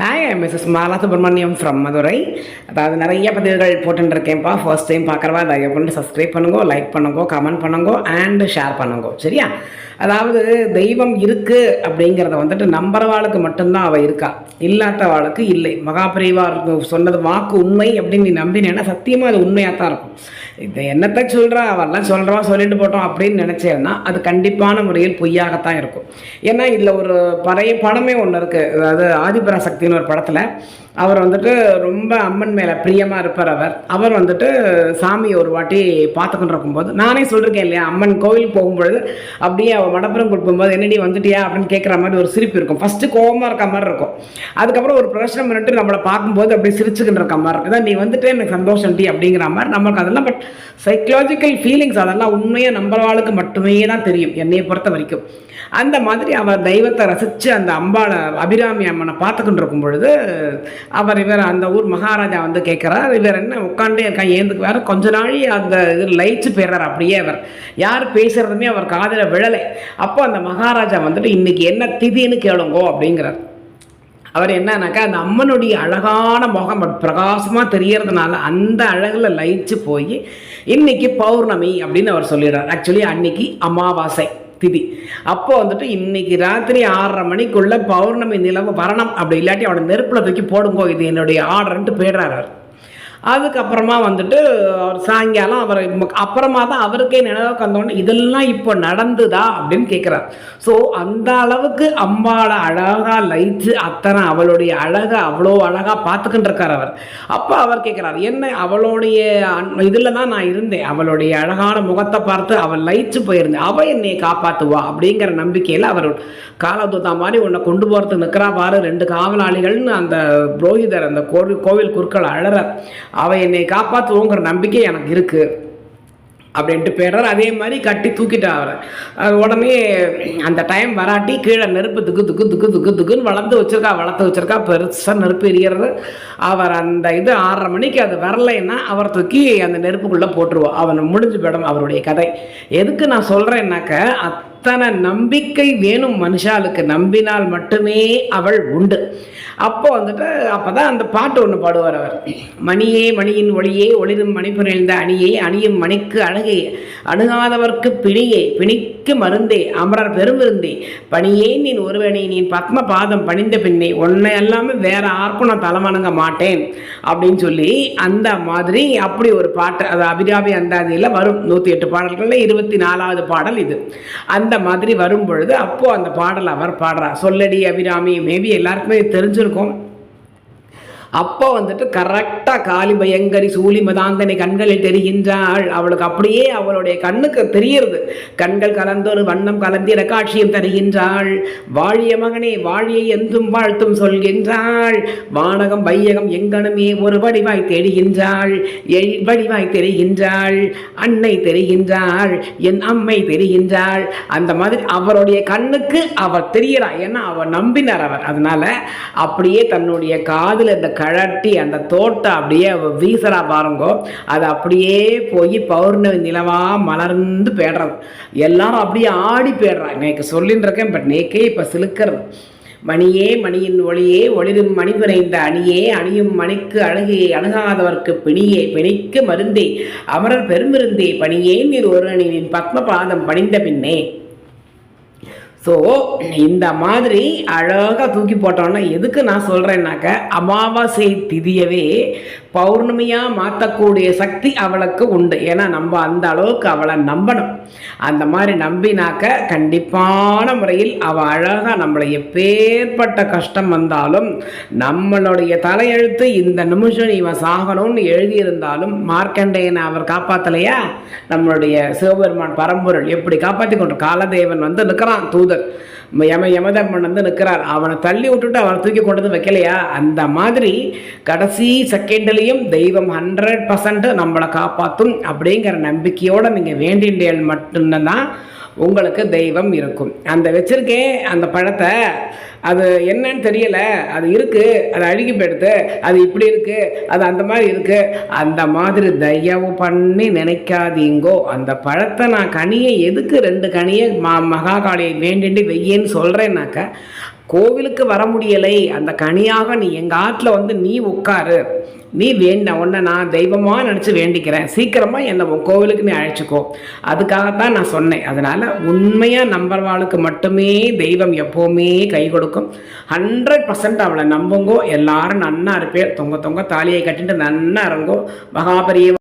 Hi I Mrs Mala Subramaniam from Madurai அதாவது நிறைய பதிவுகள் போட்டுருக்கேன்ப்பா ஃபர்ஸ்ட் டைம் பார்க்குறவா தயவு பண்ணிட்டு சப்ஸ்கிரைப் பண்ணுங்க லைக் பண்ணுங்க கமெண்ட் பண்ணுங்க அண்ட் ஷேர் பண்ணுங்க. சரியா? அதாவது தெய்வம் இருக்குது அப்படிங்கிறத வந்துட்டு நம்புறவாளுக்கு மட்டும்தான் அவள் இருக்கா. இல்லாதவாளுக்கு இல்லை. மகாபிரிவார் சொன்னது வாக்கு உண்மை அப்படின்னு நீ நம்பினேன்னா சத்தியமாக அது உண்மையாக தான் இருக்கும். இது என்னத்தை சொல்கிறா அவெல்லாம் சொல்கிறா சொல்லிட்டு போட்டோம் அப்படின்னு நினச்சேன்னா அது கண்டிப்பான முறையில் பொய்யாகத்தான் இருக்கும். ஏன்னா இதில் ஒரு பழைய படமே ஒன்று இருக்குது அதாவது ஆதிபராசக்தின்னு ஒரு படத்தில் அவர் வந்துட்டு ரொம்ப அம்மன் மேலே பிரியமாக இருப்பார் அவர். அவர் வந்துட்டு சாமியை ஒரு வாட்டி பார்த்துக்கிட்டு இருக்கும்போது நானே சொல்லியிருக்கேன் இல்லையா அம்மன் கோவிலுக்கு போகும்பொழுது அப்படியே அவள் மடப்புறம் கொடுக்கும்போது என்னடி வந்துட்டியா? அப்படின்னு கேட்குற மாதிரி ஒரு சிரிப்பு இருக்கும். ஃபஸ்ட்டு கோவமாக இருக்க மாதிரி இருக்கும். அதுக்கப்புறம் ஒரு பிரச்சனை பண்ணிட்டு நம்மளை பார்க்கும்போது அப்படியே சிரிச்சுக்கிட்டு இருக்க மாதிரி இருக்கும். இதான் நீ வந்துட்டு எனக்கு சந்தோஷம் டி அப்படிங்கிற மாதிரி நமக்கு அதெல்லாம் பட் சைக்கலாஜிக்கல் ஃபீலிங்ஸ் அதெல்லாம் உண்மையாக நம்மளாளுக்கு மட்டுமே தான் தெரியும் என்னையை பொறுத்த வரைக்கும். அந்த மாதிரி அவர் தெய்வத்தை ரசித்து அந்த அம்பாளை அபிராமி அம்மனை பார்த்துக்கிட்டு இருக்கும் பொழுது அவர் இவர் அந்த ஊர் மகாராஜா வந்து கேட்குறார் இவர் என்ன உட்காண்டே இருக்கா ஏந்துக்கு வேறு கொஞ்ச நாளி அந்த இது லயிச்சு போயிடுறார் அப்படியே அவர். யார் பேசுகிறதுமே அவர் காதில் விழலை. அப்போ அந்த மகாராஜா வந்துட்டு இன்றைக்கி என்ன திதின்னு கேளுங்கோ அப்படிங்கிறார். அவர் என்னன்னாக்கா அந்த அம்மனுடைய அழகான முகம் பிரகாசமாக தெரியறதுனால அந்த அழகில் லயிச்சு போய் இன்றைக்கி பௌர்ணமி அப்படின்னு அவர் சொல்லிடுறார். ஆக்சுவலி அன்னைக்கு அமாவாசை திதி. அப்போ வந்துட்டு இன்னைக்கு ராத்திரி ஆறரை மணிக்குள்ளே பௌர்ணமி நிலவு வரணும் அப்படி இல்லாட்டி அவனை நெருப்பில் தூக்கி போடுங்கோ இது என்னுடைய ஆர்டர்ன்ட்டு போயிடுறாரு அதுக்கப்புறமா வந்துட்டு அவர் சாயங்காலம் அவர் அப்புறமா தான் அவருக்கே நினைவுக்கு வந்தோடனே இதெல்லாம் இப்போ நடந்துதா? அப்படின்னு கேட்குறார் ஸோ அந்த அளவுக்கு அம்பாளை அழகாக லைத்து அத்தனை அவளுடைய அழகை அவ்வளோ அழகாக பார்த்துக்கிட்டு இருக்கார் அவர். அப்போ அவர் கேட்குறார் என்ன அவளுடைய இதில் தான் நான் இருந்தேன். அவளுடைய அழகான முகத்தை பார்த்து அவள் லயிச்சு போயிருந்தேன். அவள் என்னை காப்பாற்றுவா அப்படிங்கிற நம்பிக்கையில் அவர் காலதூத்தா மாதிரி உன்னை கொண்டு போகிறதுக்கு நிற்கிறா பாரு ரெண்டு காவலாளிகள்னு அந்த புரோகிதர் அந்த கோவில் கோவில் குறுக்கள் அழறார். அவள் என்னை காப்பாற்றுவோங்கிற நம்பிக்கை எனக்கு இருக்குது அப்படின்ட்டு போயிடுறார். அதே மாதிரி கட்டி தூக்கிட்டு அவரை. உடனே அந்த டைம் வராட்டி கீழே நெருப்பு துக்கு துக்கு துக்கு துக்கு துக்குன்னு வளர்ந்து வச்சுருக்கா வளர்த்து வச்சிருக்கா. பெருசாக நெருப்பு எரியறது. அவர் அந்த இது ஆறரை மணிக்கு அது வரலைன்னா அவர் தூக்கி அந்த நெருப்புக்குள்ளே போட்டுருவோம் அவன் முடிஞ்சு போயிடும் அவருடைய கதை. எதுக்கு நான் சொல்கிறேன்னாக்க அத்தனை நம்பிக்கை வேணும் மனுஷாளுக்கு. நம்பினால் மட்டுமே அவள் உண்டு. அப்போ வந்துட்டு அப்போ தான் அந்த பாட்டு ஒன்று பாடுவார் அவர். மணியே மணியின் ஒளியே ஒளிரும் மணிப்புரிழ்ந்த அணியே அணியும் மணிக்கு அழகே. அணுகாதவர்க்கு பிணியே பிணிக்கு மருந்தே அமரர் பெருமிருந்தே பணியே நீன் ஒருவனை நீ பத்ம பாதம் பணிந்த பின்னே உன்னை எல்லாமே வேற யாருக்கும் நான் தலைமணங்க மாட்டேன். அப்படின்னு சொல்லி அந்த மாதிரி அப்படி ஒரு பாட்டு அது அபிராபி அந்தாதியில் வரும். நூற்றி எட்டு பாடல்களில் இருபத்தி நாலாவது பாடல் இது. அந்த மாதிரி வரும் பொழுது அப்போது அந்த பாடல் அவர் பாடுறார். சொல்லடி அபிராமி மேபி எல்லாருக்குமே தெரிஞ்சிருக்கும். அப்போ வந்துட்டு கரெக்டாக காளி பயங்கரி சூலி மதாந்தனை கண்களில் தெரிகின்றாள். அவளுக்கு அப்படியே அவளுடைய கண்ணுக்கு தெரியிறது கண்கள் கலந்தொரு வண்ணம் கலந்திர காட்சியும் தருகின்றாள். வாழிய மகனே வாழியை என்றும் வாழ்த்தும் சொல்கின்றாள். வானகம் வையகம் எங்கனுமே ஒரு வடிவாய் தேடுகின்றாள். எழ் வடிவாய் தெரிகின்றாள். அன்னை தெரிகின்றாள். என் அம்மை தெரிகின்றாள். அந்த மாதிரி அவருடைய கண்ணுக்கு அவர் தெரிகிறாள் ஏன்னா அவர் நம்பினார் அவர். அதனால அப்படியே தன்னுடைய காதில் இந்த கழட்டி அந்த தோட்டம் அப்படியே வீசரா பாருங்கோ. அது அப்படியே போய் பௌர்ணமி நிலவாக மலர்ந்து போய்டுறது எல்லாரும் அப்படியே ஆடி போய்டுறா நேக்கு சொல்லின்னு இருக்கேன் பட் நேக்கே இப்போ சிலுக்கிறது. மணியே மணியின் ஒளியே ஒளிரும் மணி புரைந்த அணியே அணியும் மணிக்கு அழுகையை அணுகாதவர்க்கு பிணியே பிணிக்கு மருந்தே அமரர் பெருமிருந்தே பணியே நீர் ஒரு அணியின் பத்ம பணிந்த பின்னே. ஸோ இந்த மாதிரி அழகாக தூக்கி போட்டோன்னா எதுக்கு நான் சொல்கிறேன்னாக்க அமாவாசை திதியவே பௌர்ணமியாக மாற்றக்கூடிய சக்தி அவளுக்கு உண்டு. ஏன்னா நம்ம அந்த அளவுக்கு அவளை நம்பணும். அந்த மாதிரி நம்பினாக்க கண்டிப்பான முறையில் அவள் அழகாக நம்மளை எப்பேற்பட்ட கஷ்டம் வந்தாலும் நம்மளுடைய தலையெழுத்து இந்த நிமிஷம் இவன் சாகணும்னு எழுதியிருந்தாலும் மார்க்கண்டேயனை அவர் காப்பாற்றலையா நம்மளுடைய சிவபெருமான் பரம்பொருள் எப்படி காப்பாற்றி கொண்டு? காலதேவன் வந்து நிற்கிறான் தூதர் யம யமதர்மன் வந்து நிற்கிறார். அவனை தள்ளி விட்டுட்டு அவனை தூக்கி கொண்டு வந்து வைக்கலையா? அந்த மாதிரி கடைசி செகண்ட்லேயும் தெய்வம் ஹண்ட்ரட் பர்சன்ட் நம்மளை காப்பாற்றும் அப்படிங்கிற நம்பிக்கையோடு நீங்கள் வேண்டின்றேன் மட்டும்தான். உங்களுக்கு தெய்வம் இருக்கும். அந்த வச்சுருக்கேன் அந்த பழத்தை அது என்னன்னு தெரியலை. அது இருக்குது அது அழுகி போயிடுது. அது இப்படி இருக்குது அது அந்த மாதிரி இருக்குது அந்த மாதிரி தயவு பண்ணி நினைக்காதீங்கோ. அந்த பழத்தை நான் கனியை எதுக்கு ரெண்டு கனியை மா மகாகாளியை வேண்டிட்டு வெய்யன்னு சொல்கிறேன்னாக்க கோவிலுக்கு வர முடியலை. அந்த கனியாக நீ எங்கள் ஆற்றுல வந்து நீ உட்காரு. நீ வேண்ட உன்னை நான் தெய்வமாக நினச்சி வேண்டிக்கிறேன். சீக்கிரமாக என்னை உன் கோவிலுக்கு நீ அழைச்சிக்கோ. அதுக்காகத்தான் நான் சொன்னேன். அதனால் உண்மையாக நம்புறவாளுக்கு மட்டுமே தெய்வம் எப்போவுமே கை கொடுக்கும். ஹண்ட்ரட் பர்சன்ட் அவளை நம்புங்கோ. எல்லாரும் நன்னா இருப்பேன். தொங்க தொங்க தாலியை கட்டிட்டு நன்னா இருங்கோ மகாபரிய